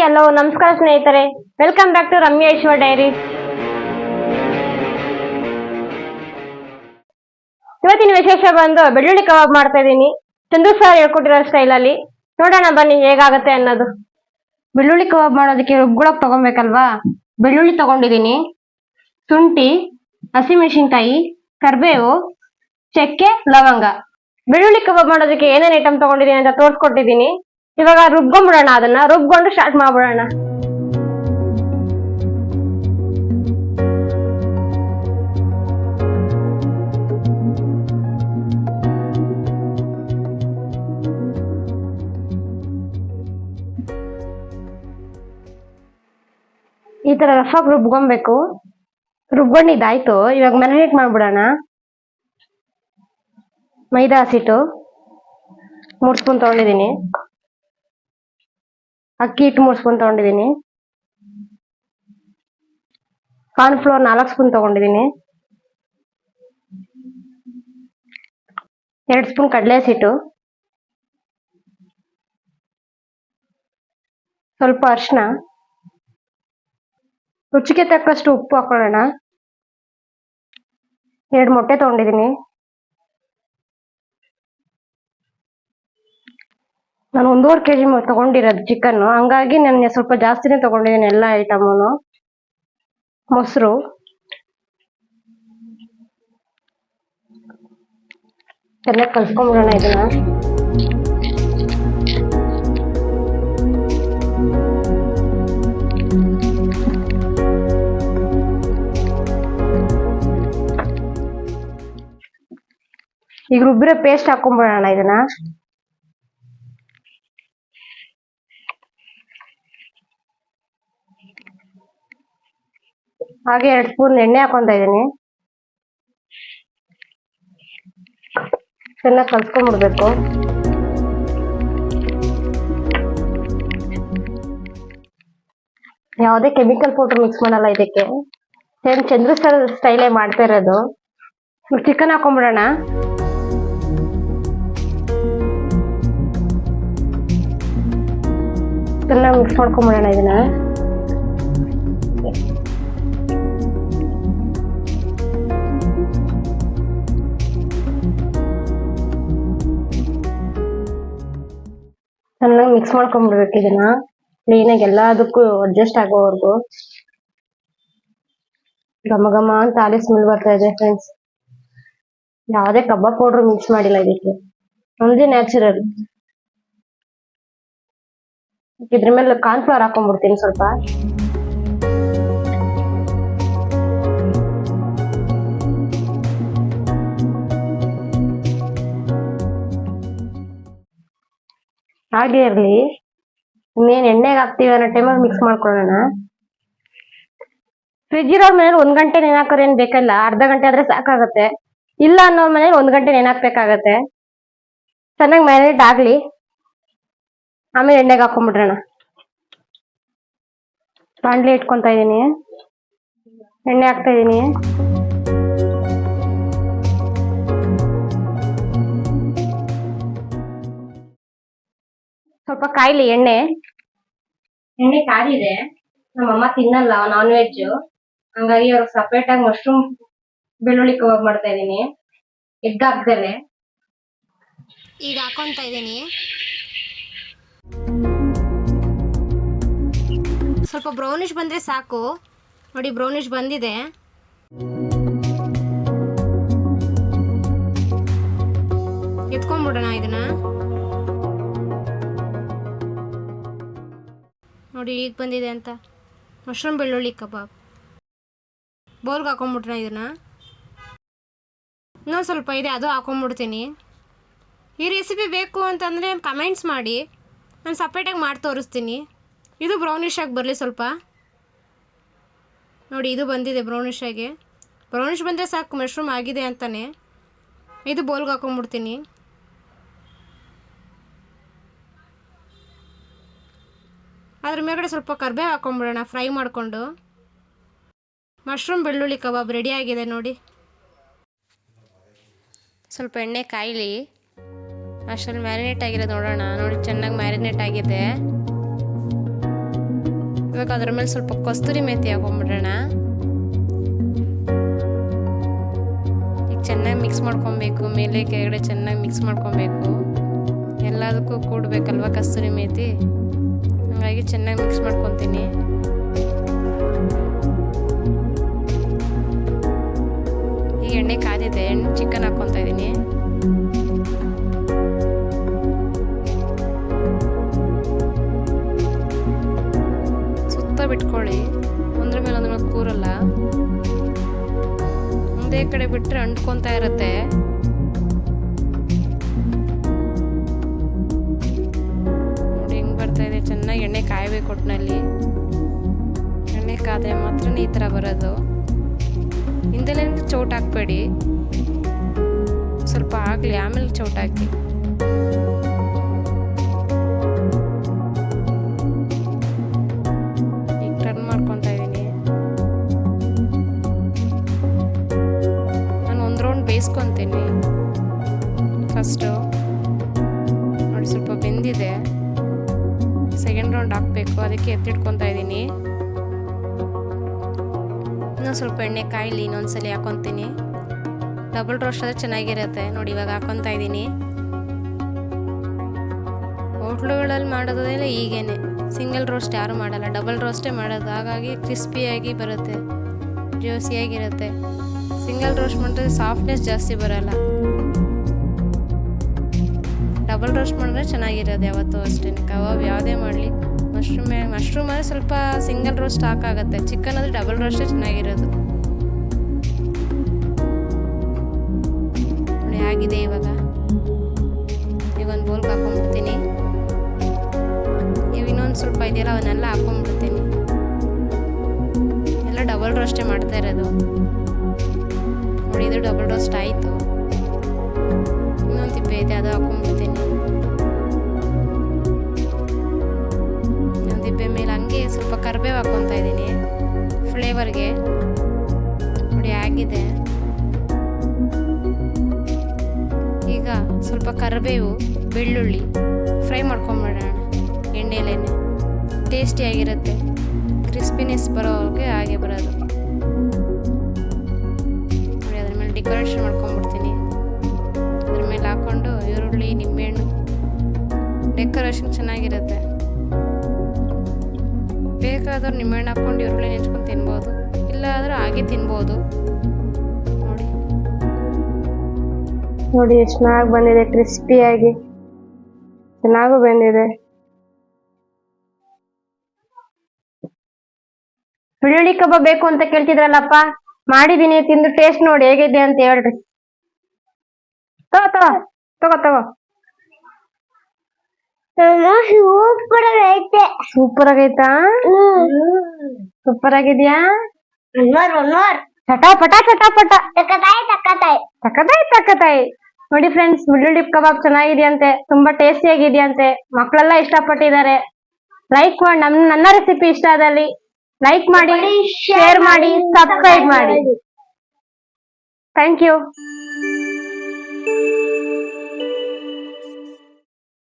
Hello ನಮಸ್ಕಾರ ಸ್ನೇಹಿತರೆ. Welcome back to Ramya Eshwar diary ಇವತ್ತಿನ ವಿಶೇಷ ಬಂದು ಬೆಳ್ಳುಳ್ಳಿ ಕಬಾಬ್ ಮಾಡ್ತಾ ಇದ್ದೀನಿ. ಚಂದ್ರು ಸರ್ ಹೇಳ್ಕೊಟ್ಟಿರೋ ಸ್ಟೈಲಲ್ಲಿ ನೋಡೋಣ ಬನ್ನಿ ಹೇಗಾಗತ್ತೆ ಅನ್ನೋದು. ಬೆಳ್ಳುಳ್ಳಿ ಕಬಾಬ್ ಮಾಡೋದಕ್ಕೆ ರುಬ್ಗೊಳಕ್ ತಗೊಬೇಕಲ್ವಾ? ಬೆಳ್ಳುಳ್ಳಿ ತಗೊಂಡಿದ್ದೀನಿ. ಶುಂಠಿ ಹಸಿಮೆಣಸಿನ್ಕಾಯಿ ಕರ್ಬೇವು ಚಕ್ಕೆ ಲವಂಗ. ಬೆಳ್ಳುಳ್ಳಿ ಕಬಾಬ್ ಮಾಡೋದಕ್ಕೆ ಏನೇನು ಐಟಮ್ ತಗೊಂಡಿದ್ದೀನಿ ಅಂತ ತೋರಿಸ್ಕೊಟ್ಟಿದ್ದೀನಿ. ಇವಾಗ ರುಬ್ಕೊಂಡ್ಬಿಡೋಣ ಅದನ್ನ. ರುಬ್ಕೊಂಡು ಸ್ಟಾರ್ಟ್ ಮಾಡ್ಬಿಡೋಣ. ಈ ತರ ರಫಾಗಿ ರುಬ್ಕೊಬೇಕು. ರುಬ್ಕೊಂಡಿದ್ದಾಯ್ತು. ಇವಾಗ ಮ್ಯಾರಿನೇಟ್ ಮಾಡ್ಬಿಡೋಣ. ಮೈದಾ ಹಸಿಟ್ಟು. ಮೂರ್ ಸ್ಪೂನ್ ತಗೊಂಡಿದ್ದೀನಿ. ಅಕ್ಕಿ ಹಿಟ್ಟು ಮೂರು ಸ್ಪೂನ್ ತಗೊಂಡಿದ್ದೀನಿ ಕಾರ್ನ್ಫ್ಲೋರ್ ನಾಲ್ಕು ಸ್ಪೂನ್ ತಗೊಂಡಿದ್ದೀನಿ ಎರಡು ಸ್ಪೂನ್ ಕಡಲೆ ಹಸಿಟ್ಟು ಸ್ವಲ್ಪ ಅರಿಶಿನ ರುಚಿಗೆ ತಕ್ಕಷ್ಟು ಉಪ್ಪು ಹಾಕೊಳ್ಳೋಣ ಎರಡು ಮೊಟ್ಟೆ ತಗೊಂಡಿದ್ದೀನಿ ನಾನು ಒಂದೂವರೆ ಕೆ ಜಿ ತಗೊಂಡಿರೋದು ಚಿಕನ್ ಹಂಗಾಗಿ ನಾನು ಸ್ವಲ್ಪ ಜಾಸ್ತಿನೇ ತಗೊಂಡಿದ್ದೀನಿ ಎಲ್ಲ ಐಟಮ್ನು ಮೊಸರು. ಎಲ್ಲ ಕಲ್ಸ್ಕೊಂಡ್ಬಿಡೋಣ ಇದನ್ನ. ಈಗ ರುಬ್ಬಿರೋ ಪೇಸ್ಟ್ ಹಾಕೊಂಡ್ಬಿಡೋಣ ಇದನ್ನ. ಹಾಗೆ ಎರಡು ಸ್ಪೂನ್ ಎಣ್ಣೆ ಹಾಕೊಂತ ಇದ್ದೀನಿ. ಚೆನ್ನಾಗಿ ಕಲ್ಸ್ಕೊಂಡ್ಬಿಡ್ಬೇಕು. ಯಾವುದೇ ಕೆಮಿಕಲ್ ಪೌಡರ್ ಮಿಕ್ಸ್ ಮಾಡಲ್ಲ ಇದಕ್ಕೆ. ಸೇಮ್ ಚಂದ್ರ ಸ್ಟೈಲೇ ಮಾಡ್ತಾ ಇರೋದು. ಚಿಕನ್ ಹಾಕೊಂಡ್ಬಿಡೋಣ. ಚೆನ್ನಾಗಿ ಮಿಕ್ಸ್ ಮಾಡ್ಕೊಂಡ್ಬಿಡೋಣ ಇದನ್ನ. ಚೆನ್ನಾಗಿ ಮಿಕ್ಸ್ ಮಾಡ್ಕೊಂಡ್ಬಿಡ್ಬೇಕು ಇದನ್ನ. ಕ್ಲೀನಾಗಿ ಎಲ್ಲದಕ್ಕೂ ಅಡ್ಜಸ್ಟ್ ಆಗೋವರೆಗೂ. ಘಮ ಘಮ ಅಂತ ಆಲಿ ಸ್ಮೆಲ್ ಬರ್ತಾ ಇದೆ ಫ್ರೆಂಡ್ಸ್ ಯಾವುದೇ ಕಬ್ಬಾ ಪೌಡರ್ ಮಿಕ್ಸ್ ಮಾಡಿಲ್ಲ ಇದಕ್ಕೆ. ಒಂದೇ ನ್ಯಾಚುರಲ್ ಇದ್ರ ಮೇಲೆ ಕಾರ್ನ್ಫ್ಲವರ್ ಹಾಕೊಂಡ್ಬಿಡ್ತೀನಿ ಸ್ವಲ್ಪ. ಹಾಗೆ ಇರ್ಲಿ. ಇನ್ನೇನ್ ಎಣ್ಣೆಗೆ ಹಾಕ್ತೀವಿ ಅನ್ನೋ ಟೈಮಲ್ಲಿ ಮಿಕ್ಸ್ ಮಾಡ್ಕೊಳ್ಳೋಣ. ಫ್ರಿಜ್ ಇರೋ ಮನೇಲಿ ಒಂದ್ ಗಂಟೆ ನೆನಾಕೋರ್ ಏನ್ ಬೇಕಲ್ಲ, ಅರ್ಧ ಗಂಟೆ ಆದ್ರೆ ಸಾಕಾಗತ್ತೆ. ಇಲ್ಲ ಅನ್ನೋ ಮನೇಲಿ ಒಂದ್ ಗಂಟೆ ನೆನಾಕ್ಬೇಕಾಗತ್ತೆ. ಚೆನ್ನಾಗಿ ಮ್ಯಾರಿನೇಟ್ ಆಗ್ಲಿ. ಆಮೇಲೆ ಎಣ್ಣೆಗೆ ಹಾಕೊಂಡ್ಬಿಡ್ರಣ ಬಾಂಡ್ಲಿ ಇಟ್ಕೊಂತ ಇದೀನಿ. ಎಣ್ಣೆ ಹಾಕ್ತಾ ಇದೀನಿ. ಸ್ವಲ್ಪ ಕಾಯ್ಲಿ ಎಣ್ಣೆ. ಎಣ್ಣೆ ಕಾದಿದೆ ನಮ್ಮಮ್ಮ ತಿನ್ನಲ್ಲ ನಾನ್ ವೆಜ್ ಹಂಗಾಗಿ ಅವ್ರಿಗೆ ಸಪ್ರೇಟ್ ಆಗಿ ಮಶ್ರೂಮ್ ಬೆಳ್ಳುಳ್ಳಿ ಕಬಾಬ್ ಮಾಡ್ತಾ ಇದೀನಿ ಎಗ್ ಹಾಕ್ದಲೆ ಈಗ ಹಾಕೊಂತ ಇದೀನಿ ಸ್ವಲ್ಪ ಬ್ರೌನಿಶ್ ಬಂದ್ರೆ ಸಾಕು. ನೋಡಿ ಬ್ರೌನಿಶ್ ಬಂದಿದೆ. ಎತ್ಕೊಂಡ್ಬಿಡೋಣ ಇದನ್ನ. ನೋಡಿ ಈಗ ಬಂದಿದೆ ಅಂತ. ಮಶ್ರೂಮ್ ಬೆಳ್ಳುಳ್ಳಿ ಕಬಾಬ್. ಬೌಲ್ಗೆ ಹಾಕೊಂಡ್ಬಿಟ್ರೆ ಇದನ್ನ? ಇನ್ನೊಂದು ಸ್ವಲ್ಪ ಇದೆ, ಅದು ಹಾಕೊಂಡ್ಬಿಡ್ತೀನಿ ಈ ರೆಸಿಪಿ ಬೇಕು ಅಂತಂದರೆ ಕಮೆಂಟ್ಸ್ ಮಾಡಿ. ನಾನು ಸಪ್ರೇಟಾಗಿ ಮಾಡಿ ತೋರಿಸ್ತೀನಿ. ಇದು ಬ್ರೌನಿಶ್ ಆಗಿ ಬರಲಿ ಸ್ವಲ್ಪ. ನೋಡಿ, ಇದು ಬಂದಿದೆ ಬ್ರೌನಿಶ್ ಆಗಿ. ಬ್ರೌನಿಶ್ ಬಂದರೆ ಸಾಕು, ಮಶ್ರೂಮ್ ಆಗಿದೆ ಅಂತಾನೆ. ಇದು ಬೋಲ್ಗೆ ಹಾಕೊಂಡ್ಬಿಡ್ತೀನಿ ಅದ್ರ ಮೇಲ್ಗಡೆ ಸ್ವಲ್ಪ ಕರ್ಬೇವು ಹಾಕೊಂಡ್ಬಿಡೋಣ ಫ್ರೈ ಮಾಡಿಕೊಂಡು. ಮಶ್ರೂಮ್ ಬೆಳ್ಳುಳ್ಳಿ ಕಬಾಬ್ ರೆಡಿ ಆಗಿದೆ ನೋಡಿ. ಸ್ವಲ್ಪ ಎಣ್ಣೆ ಕಾಯಲಿ. ಅಷ್ಟರಲ್ಲಿ ಮ್ಯಾರಿನೇಟ್ ಆಗಿದೆ ನೋಡೋಣ. ನೋಡಿ, ಚೆನ್ನಾಗಿ ಮ್ಯಾರಿನೇಟ್ ಆಗಿದೆ. ಇವಾಗ ಅದ್ರ ಮೇಲೆ ಸ್ವಲ್ಪ ಕಸ್ತೂರಿ ಮೇಥಿ ಹಾಕೊಂಡ್ಬಿಡೋಣ ಈಗ ಚೆನ್ನಾಗಿ ಮಿಕ್ಸ್ ಮಾಡ್ಕೊಬೇಕು. ಮೇಲೆ ಕೆಳಗಡೆ ಚೆನ್ನಾಗಿ ಮಿಕ್ಸ್ ಮಾಡ್ಕೊಬೇಕು. ಎಲ್ಲದಕ್ಕೂ ಕೂಡಬೇಕಲ್ವ ಕಸ್ತೂರಿ ಮೇಥಿ ಹಾಗಾಗಿ ಚೆನ್ನಾಗಿ ಮಿಕ್ಸ್ ಮಾಡ್ಕೊತೀನಿ. ಈಗ ಎಣ್ಣೆ ಕಾದಿದೆ, ಎಣ್ಣೆ ಚಿಕನ್ ಹಾಕ್ಕೊತಾ ಇದ್ದೀನಿ ಸುತ್ತ ಬಿಟ್ಕೊಳ್ಳಿ ಒಂದ್ರ ಮೇಲೆ ಒಂದ್ರ ಮೇಲೆ ಕೂರಲ್ಲ. ಒಂದೇ ಕಡೆ ಬಿಟ್ಟರೆ ಅಂಟ್ಕೊಂತಾ ಇರುತ್ತೆ. ಕಾಯಬೇಕು ಎಣ್ಣೆ ಕಾದ್ರೆ ಮಾತ್ರ ಈ ಥರ ಬರೋದು. ಹಿಂದೆಲ್ಲ ಚೌಟ್ ಹಾಕ್ಬೇಡಿ. ಸ್ವಲ್ಪ ಆಗಲಿ, ಆಮೇಲೆ ಚೌಟ್ ಹಾಕಿ. ಸೆಕೆಂಡ್ ರೌಂಡ್ ಹಾಕಬೇಕು. ಅದಕ್ಕೆ ಎತ್ತಿಟ್ಕೊತಾ ಇದ್ದೀನಿ. ಇನ್ನೊಂದು ಸ್ವಲ್ಪ ಎಣ್ಣೆ ಕಾಯಿಲಿ ಇನ್ನೊಂದ್ಸಲಿ ಹಾಕೊತೀನಿ. ಡಬಲ್ ರೋಸ್ಟ್ ಆದರೆ ಚೆನ್ನಾಗಿರುತ್ತೆ. ನೋಡಿ, ಇವಾಗ ಹಾಕೊತಾ ಇದ್ದೀನಿ. ಹೋಟ್ಲುಗಳಲ್ಲಿ ಮಾಡೋದೆಲ್ಲ ಈಗೇನೆ. ಸಿಂಗಲ್ ರೋಸ್ಟ್ ಯಾರು ಮಾಡಲ್ಲ. ಡಬಲ್ ರೋಸ್ಟೇ ಮಾಡೋದು. ಹಾಗಾಗಿ ಕ್ರಿಸ್ಪಿಯಾಗಿ ಬರುತ್ತೆ. ಜ್ಯೂಸಿಯಾಗಿರುತ್ತೆ ಸಿಂಗಲ್ ರೋಸ್ಟ್ ಮಾಡಿದ್ರೆ ಸಾಫ್ಟ್ನೆಸ್ ಜಾಸ್ತಿ ಬರಲ್ಲ. ಡಬಲ್ ರೋಸ್ಟ್ ಮಾಡಿದ್ರೆ ಚೆನ್ನಾಗಿರೋದು ಯಾವತ್ತೂ ಅಷ್ಟೇ. ಕಬಾಬ್ ಯಾವುದೇ ಮಾಡಲಿ. ಮಶ್ರೂಮ್ ಮಶ್ರೂಮ್ ಅಂದರೆ ಸ್ವಲ್ಪ ಸಿಂಗಲ್ ರೋಸ್ಟ್ ಹಾಕಾಗತ್ತೆ ಚಿಕನ್ ಅಂದರೆ ಡಬಲ್ ರೋಸ್ಟೇ ಚೆನ್ನಾಗಿರೋದು. ನೋಡಿ, ಆಗಿದೆ ಇವಾಗ. ಈಗ ಒಂದು ಬೋಲ್ಗೆ ಹಾಕೊಂಡ್ಬಿಡ್ತೀನಿ. ಈಗ ಇನ್ನೊಂದು ಸ್ವಲ್ಪ ಇದೆಯಲ್ಲ, ಅವನ್ನೆಲ್ಲ ಹಾಕೊಂಡ್ಬಿಡ್ತೀನಿ. ಎಲ್ಲ ಡಬಲ್ ರೋಸ್ಟೇ ಮಾಡ್ತಾ ಇರೋದು. ನೋಡಿ, ಇದು ಡಬಲ್ ರೋಸ್ಟ್ ಆಯಿತು. ತಿಪ್ಪೆ ಇದೆ ಅದು ಹಾಕೊಂಡ್ಬಿಡ್ತೀನಿ ದಿಬ್ಬೆ ಮೇಲೆ ಹಂಗೆ ಸ್ವಲ್ಪ ಕರಿಬೇವು ಹಾಕೊತಾ ಇದ್ದೀನಿ ಫ್ಲೇವರ್ಗೆ ನೋಡಿ ಆಗಿದೆ ಈಗ ಸ್ವಲ್ಪ ಕರಿಬೇವು ಬೆಳ್ಳುಳ್ಳಿ ಫ್ರೈ ಮಾಡ್ಕೊಂಬಿಡೋಣ. ಎಣ್ಣೆಲೇನೆ. ಟೇಸ್ಟಿಯಾಗಿರುತ್ತೆ ಕ್ರಿಸ್ಪಿನೆಸ್ ಬರೋಗೆ ಹಾಗೆ ಬರೋದು. ನೋಡಿ, ಅದ್ರ ಮೇಲೆ ಡೆಕೋರೇಷನ್ ಮಾಡ್ಕೊಂಡ್ಬಿಡ್ತೀನಿ ಡೆಕೋರೇಷನ್ ಚೆನ್ನಾಗಿರುತ್ತೆ. ಬೇಕಾದವ್ರು ನಿಂಬೆಹಣ್ಣು ಹಾಕ್ಕೊಂಡು ಈರುಳ್ಳಿ ನೆಂಚ್ಕೊಂಡು ತಿನ್ಬೋದು. ಇಲ್ಲ ಆದ್ರೂ ಹಾಗೆ ತಿನ್ಬೋದು. ನೋಡಿ. ನೋಡಿ, ಎಷ್ಟು ಚೆನ್ನಾಗಿ ಬಂದಿದೆ ಕ್ರಿಸ್ಪಿಯಾಗಿ ಚೆನ್ನಾಗೂ ಬಂದಿದೆ. ಬೆಳ್ಳುಳ್ಳಿ ಕಬಾಬ್ ಬೇಕು ಅಂತ ಕೇಳ್ತಿದ್ರಲ್ಲಪ್ಪ? ಮಾಡಿದೀನಿ, ತಿಂದು ಟೇಸ್ಟ್ ನೋಡಿ, ಹೇಗಿದೆ ಅಂತ ಹೇಳ್ರಿ. ತಗೋ ತಗೋ. ತಗೋ ತಗೋ. ಸೂಪರ್ ಆಗೈತೆ ಸೂಪರ್ ಆಗೈತಾ ಸೂಪರ್ ಆಗಿದ್ಯಾ? ಒನ್ನೋರ್ ಒನ್ನೋರ್ ಚಟಾಪಟ ಚಟಾಪಟ ತಕ್ಕತಾಯಿ ತಕ್ಕತಾಯಿ. ತಕ್ಕದಾಯ್ ತಕ್ಕತಾಯಿ. ನೋಡಿ ಫ್ರೆಂಡ್ಸ್ ಬೆಳ್ಳುಳ್ಳಿ ಕಬಾಬ್ ಚೆನ್ನಾಗಿದೆಯಂತೆ. ತುಂಬಾ ಟೇಸ್ಟಿ ಆಗಿದೆಯಂತೆ ಮಕ್ಕಳೆಲ್ಲ ಇಷ್ಟಪಟ್ಟಿದ್ದಾರೆ. ಲೈಕ್ ಮಾಡಿ ನಮ್ ನನ್ನ ರೆಸಿಪಿ ಇಷ್ಟ ಆದಲ್ಲಿ. ಲೈಕ್ ಮಾಡಿ ಶೇರ್ ಮಾಡಿ ಸಬ್ಸ್ಕ್ರೈಬ್ ಮಾಡಿ. Thank you